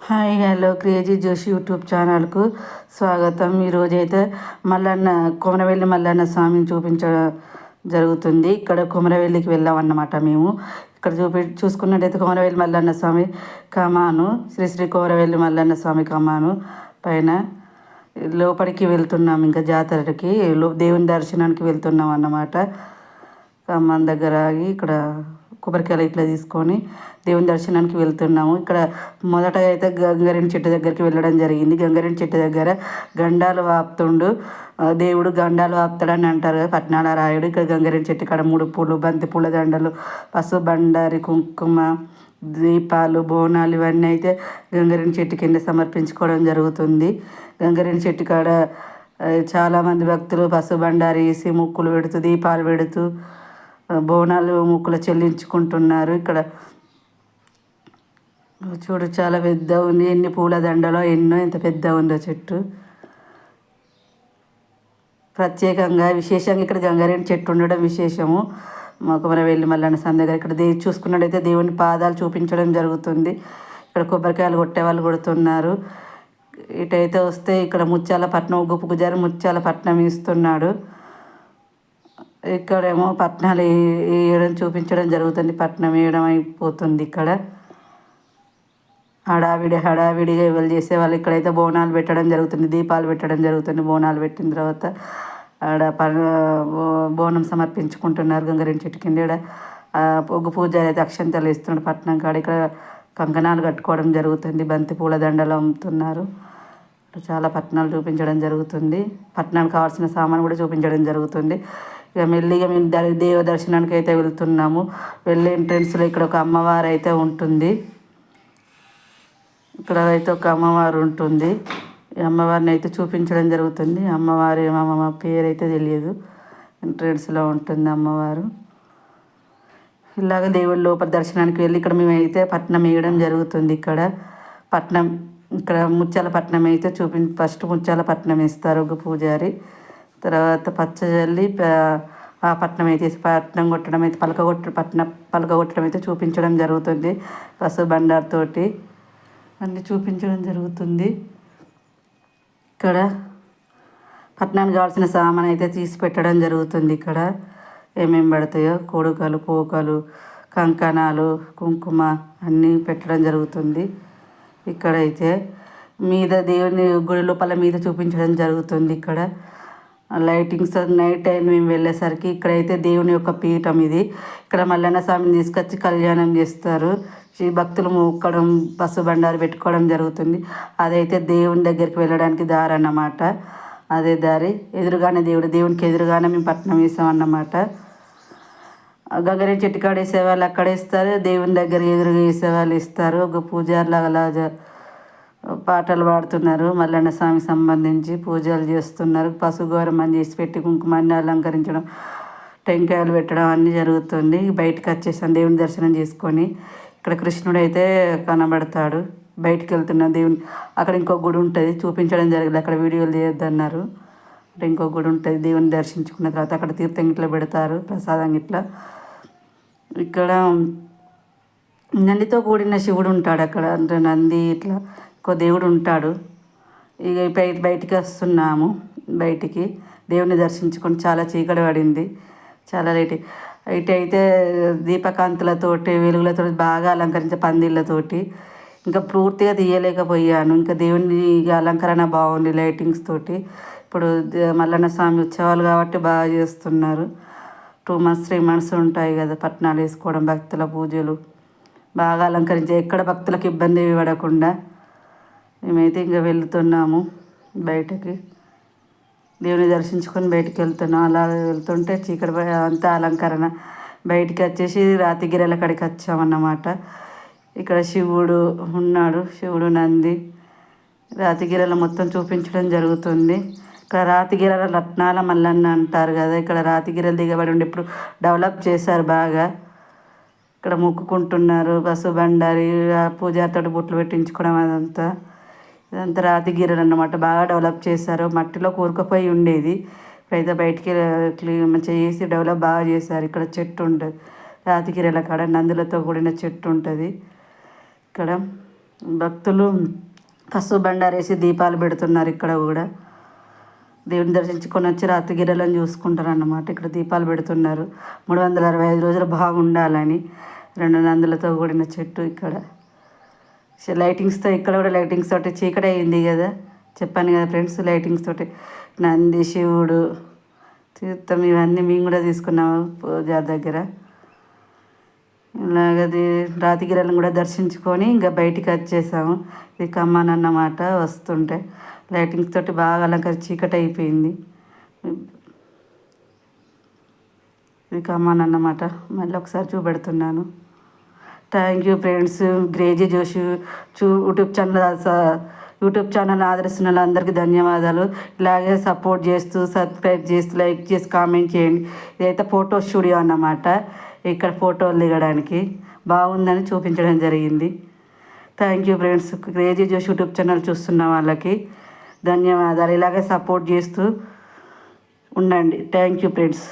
Hi hello crazy Joshi YouTube ఛానల్కు స్వాగతం. ఈరోజైతే మల్లన్న కొమరవెల్లి మల్లన్న స్వామిని చూపించడం జరుగుతుంది. ఇక్కడ కొమరవెల్లికి వెళ్ళామన్నమాట మేము. ఇక్కడ చూపి చూసుకున్నట్టయితే కొమరవెల్లి మల్లన్న స్వామి కమాను. శ్రీ శ్రీ కొమరవెల్లి మల్లన్న స్వామి కమాను పైన. లోపలికి వెళ్తున్నాం ఇంకా జాతరకి. లో దేవుని దర్శనానికి వెళ్తున్నాం అన్నమాట కమాన్ దగ్గర ఆగి ఇక్కడ కొబ్బరికాయలు ఇట్లా తీసుకొని దేవుని దర్శనానికి వెళ్తున్నాము. ఇక్కడ మొదట అయితే గంగారెడ్డి చెట్టు దగ్గరికి వెళ్ళడం జరిగింది. గంగారెడ్డి చెట్టు దగ్గర గండాలు వాపుతుండు. దేవుడు గండాలు వాపుతాడని అంటారు కదా పట్నాల రాయుడు. ఇక్కడ గంగారెడ్డి చెట్టు ఇక్కడ మూడు పూలు బంతి పూల దండలు పసుపు బండారి కుంకుమ దీపాలు బోనాలు ఇవన్నీ అయితే గంగారెడ్డి చెట్టు కింద సమర్పించుకోవడం జరుగుతుంది. గంగారెడ్డి చెట్టు కాడ చాలామంది భక్తులు పసుపు వేసి ముక్కులు పెడుతూ దీపాలు పెడుతూ బోనాలు ముక్కులు చెల్లించుకుంటున్నారు. ఇక్కడ చూడు చాలా పెద్ద ఉంది. ఎన్ని పూల దండలో ఎన్నో ఎంత పెద్ద ఉందో చెట్టు. ప్రత్యేకంగా విశేషంగా ఇక్కడ గంగారేణి చెట్టు ఉండడం విశేషము. మాకు మన వెళ్ళి మల్లన్న సంద దగ్గర ఇక్కడ దే చూసుకున్నట్టయితే దేవుని పాదాలు చూపించడం జరుగుతుంది. ఇక్కడ కొబ్బరికాయలు కొట్టే వాళ్ళు కొడుతున్నారు. ఇటైతే వస్తే ఇక్కడ ముత్యాల పట్నం గుప్పు గుజారి ముత్యాల పట్నం ఇస్తున్నాడు. ఇక్కడేమో పట్నాలు వేయడం చూపించడం జరుగుతుంది. పట్నం వేయడం అయిపోతుంది ఇక్కడ. హడావిడి హడావిడిగా ఎవరు చేసేవాళ్ళు ఇక్కడైతే బోనాలు పెట్టడం జరుగుతుంది దీపాలు పెట్టడం జరుగుతుంది. బోనాలు పెట్టిన తర్వాత ఆడ బోనం సమర్పించుకుంటున్నారు గంగారెడ్డి చెట్టు కింద. ఇక్కడ పొగ్గు పూజ అయితే అక్షంతలు ఇస్తున్నాడు పట్నం కాడ. ఇక్కడ కంకణాలు కట్టుకోవడం జరుగుతుంది. బంతి పూల దండలు అమ్ముతున్నారు. చాలా పట్నాలు చూపించడం జరుగుతుంది. పట్టణానికి కావాల్సిన సామాన్ కూడా చూపించడం జరుగుతుంది. ఇక మెల్లిగా మేము దేవ దర్శనానికి అయితే వెళ్తున్నాము. వెళ్ళే ఎంట్రెన్స్లో ఇక్కడ ఒక అమ్మవారు అయితే ఉంటుంది. ఇక్కడ అయితే ఒక అమ్మవారు ఉంటుంది. ఈ అమ్మవారిని అయితే చూపించడం జరుగుతుంది. అమ్మవారి ఏమమ్మ పేరు అయితే తెలియదు. ఎంట్రెన్స్లో ఉంటుంది అమ్మవారు. ఇలాగ దేవుడి లోపల దర్శనానికి వెళ్ళి ఇక్కడ మేమైతే పట్నం వేయడం జరుగుతుంది ఇక్కడ. పట్నం ఇక్కడ ముత్యాల పట్నం అయితే చూపి ఫస్ట్ ముత్యాల పట్నం ఇస్తారు ఒక పూజారి. తర్వాత పచ్చజల్లి ఆ పట్నం అయితే పట్నం కొట్టడం అయితే పలక కొట్ట పట్నం పలక కొట్టడం అయితే చూపించడం జరుగుతుంది. పసుపు బండార్తోటి అన్నీ చూపించడం జరుగుతుంది. ఇక్కడ పట్నానికి కావాల్సిన సామాన్ అయితే తీసి పెట్టడం జరుగుతుంది ఇక్కడ. ఏమేమి పడతాయో కొడుకలు పోకలు కంకణాలు కుంకుమ అన్నీ పెట్టడం జరుగుతుంది. ఇక్కడైతే మీద దేవుని గుడి లోపల మీద చూపించడం జరుగుతుంది ఇక్కడ. లైటింగ్స్ నైట్ టైం మేము వెళ్ళేసరికి ఇక్కడైతే దేవుని యొక్క పీఠం ఇది. ఇక్కడ మల్లన్న స్వామిని తీసుకొచ్చి కళ్యాణం చేస్తారు. శ్రీ భక్తులు మొక్కడం పసు బండారు పెట్టుకోవడం జరుగుతుంది. అదైతే దేవుని దగ్గరికి వెళ్ళడానికి దారి అన్నమాట. అదే దారి. ఎదురుగానే దేవుడు దేవునికి ఎదురుగానే మేము పట్నం వేసాం అన్నమాట. గంగరే చెట్టు కాడ వేసేవాళ్ళు అక్కడ ఇస్తారు. దేవుని దగ్గర ఎదురుగా వేసేవాళ్ళు ఇస్తారు. ఒక పూజారులాగా అలా పాటలు పాడుతున్నారు. మల్లన్న స్వామికి సంబంధించి పూజలు చేస్తున్నారు. పశుగోరమని చేసి పెట్టి కుంకుమాన్ని అలంకరించడం టెంకాయలు పెట్టడం అన్నీ జరుగుతుంది. బయటకు వచ్చేసాను దేవుని దర్శనం చేసుకొని. ఇక్కడ కృష్ణుడు అయితే కనబడతాడు. బయటికి వెళ్తున్న దేవుని అక్కడ ఇంకో గుడి ఉంటుంది. చూపించడం జరిగింది. అక్కడ వీడియోలు చేయొద్దన్నారు. అంటే ఇంకో గుడి ఉంటుంది. దేవుని దర్శించుకున్న తర్వాత అక్కడ తీర్థం ఇట్లా పెడతారు. ప్రసాదం ఇట్లా ఇక్కడ నందితో కూడిన శివుడు ఉంటాడు అక్కడ. అంటే నంది ఇట్లా ఒక దేవుడు ఉంటాడు. ఇక బయటికి వస్తున్నాము బయటికి. దేవుని దర్శించుకొని చాలా చీకటి పడింది. చాలా లేట్ ఇటు అయితే దీపకాంతులతోటి వెలుగులతో బాగా అలంకరించే పందిళ్ళతోటి ఇంకా పూర్తిగా తీయలేకపోయాను. ఇంకా దేవుని అలంకరణ బాగుంది లైటింగ్స్ తోటి. ఇప్పుడు మల్లన్న స్వామి ఉత్సవాలు కాబట్టి బాగా చేస్తున్నారు. టూ మంత్స్ త్రీ మంత్స్ ఉంటాయి కదా పట్నాలు వేసుకోవడం భక్తుల పూజలు. బాగా అలంకరించి ఎక్కడ భక్తులకు ఇబ్బంది పడకుండా మేమైతే ఇంకా వెళ్తున్నాము బయటకి. దేవుని దర్శించుకొని బయటికి వెళ్తున్నాం. అలా వెళ్తుంటే చీకటి అంతా అలంకరణ. బయటికి వచ్చేసి రాతిగిరెల కాడికి వచ్చామన్నమాట. ఇక్కడ శివుడు ఉన్నాడు శివుడు నంది. రాతిగిరెల మొత్తం చూపించడం జరుగుతుంది. ఇక్కడ రాతిగిరెల రత్నాల మల్లన్న అంటారు కదా ఇక్కడ రాతిగిరెలు దిగబడి ఉండి ఇప్పుడు డెవలప్ చేశారు బాగా. ఇక్కడ మొక్కుకుంటున్నారు బస్సు బండారి పూజారితో బుట్లు పెట్టించుకోవడం అదంతా. ఇదంతా రాతి గిర్రలు అన్నమాట. బాగా డెవలప్ చేశారు. మట్టిలో కూరుకుపోయి ఉండేది. అయితే బయటికి క్లీన్ మంచిగా చేసి డెవలప్ బాగా చేశారు. ఇక్కడ చెట్టు ఉంటుంది. రాతి గిర్రల కాడ నందులతో కూడిన చెట్టు ఉంటుంది. ఇక్కడ భక్తులు పసుపు బండారేసి దీపాలు పెడుతున్నారు ఇక్కడ కూడా. దేవుని దర్శించుకొని వచ్చి రాత్రిగిరలను చూసుకుంటారు అన్నమాట ఇక్కడ దీపాలు పెడుతున్నారు. మూడు వందల అరవై ఐదు రోజులు బాగుండాలని రెండు నందులతో కూడిన చెట్టు ఇక్కడ. లైటింగ్స్తో ఇక్కడ కూడా లైటింగ్స్ తోటి చీకటి అయింది కదా. చెప్పాను కదా ఫ్రెండ్స్ లైటింగ్స్ తోటి. నంది శివుడు తీర్థం ఇవన్నీ మేము కూడా తీసుకున్నాము పూజారి దగ్గర. ఇలాగది రాతిగిరలను కూడా దర్శించుకొని ఇంకా బయటికి వచ్చేసాము. ఇది కమ్మాన్ అన్నమాట వస్తుంటే లైటింగ్స్ తోటి బాగా అలంకరి చీకటి అయిపోయింది. ఇది కమ్మాన్ అన్నమాట మళ్ళీ ఒకసారి చూపెడుతున్నాను. Thank you friends crazy Joshi chew YouTube channel YouTube channel ఆదరిస్తున్న వాళ్ళందరికీ ధన్యవాదాలు. ఇలాగే సపోర్ట్ చేస్తూ సబ్స్క్రైబ్ చేస్తూ లైక్ చేసి కామెంట్ చేయండి. ఇదైతే ఫోటో స్టూడియో అన్నమాట. ఇక్కడ ఫోటోలు దిగడానికి. బాగుందని చూపించడం జరిగింది. Thank you friends crazy Josh YouTube channel చూస్తున్న వాళ్ళకి ధన్యవాదాలు. ఇలాగే సపోర్ట్ చేస్తూ ఉండండి. Thank you friends